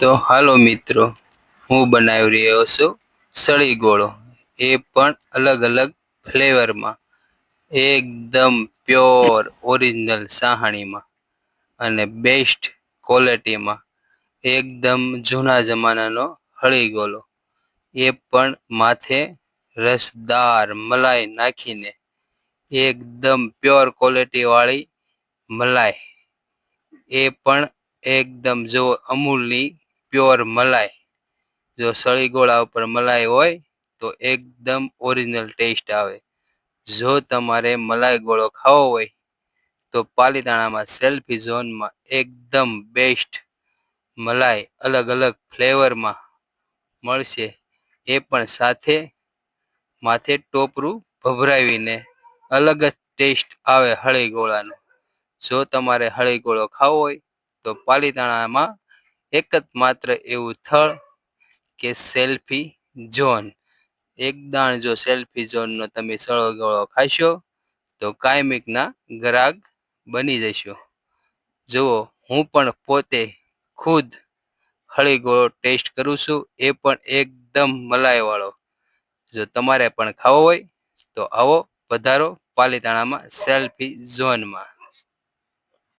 તો હાલો મિત્રો, હું બનાવી રહ્યો છું સળી ગોળો. એ પણ અલગ અલગ ફ્લેવરમાં, એકદમ પ્યોર, ઓરિજિનલ સાહાણીમાં અને બેસ્ટ ક્વોલિટીમાં, એકદમ જૂના જમાનાનો હળી ગોળો. એ પણ માથે રસદાર મલાઈ નાખીને, એકદમ પ્યોર ક્વોલિટીવાળી મલાઈ. એ પણ એકદમ જો અમૂલની પ્યોર મલાઈ. જો સળી ગોળા ઉપર મલાઈ હોય, તો એકદમ ઓરિજિનલ ટેસ્ટ આવે. જો તમારે મલાઈ ગોળો ખાવો હોય, તો પાલીતાણામાં સેલ્ફી ઝોનમાં એકદમ બેસ્ટ મલાઈ અલગ અલગ ફ્લેવરમાં મળશે. એ પણ સાથે માથે ટોપરું ભભરાવીને અલગ જ ટેસ્ટ આવે હળી ગોળાનો. જો તમારે હળી ગોળો ખાવો હોય, તો પાલીતાણામાં એક જ માત્ર એવું થળ કે સેલ્ફી ઝોન. એક દાણ જો સેલ્ફી ઝોનનો તમે સળો ગળો ખાશો, તો કાયમિકના ગ્રાહક બની જશો. જુઓ, હું પણ પોતે ખુદ હળી ગોળો ટેસ્ટ કરું છું, એ પણ એકદમ મલાઈવાળો. જો તમારે પણ ખાવો હોય, તો આવો પધારો પાલીતાણામાં સેલ્ફી ઝોનમાં.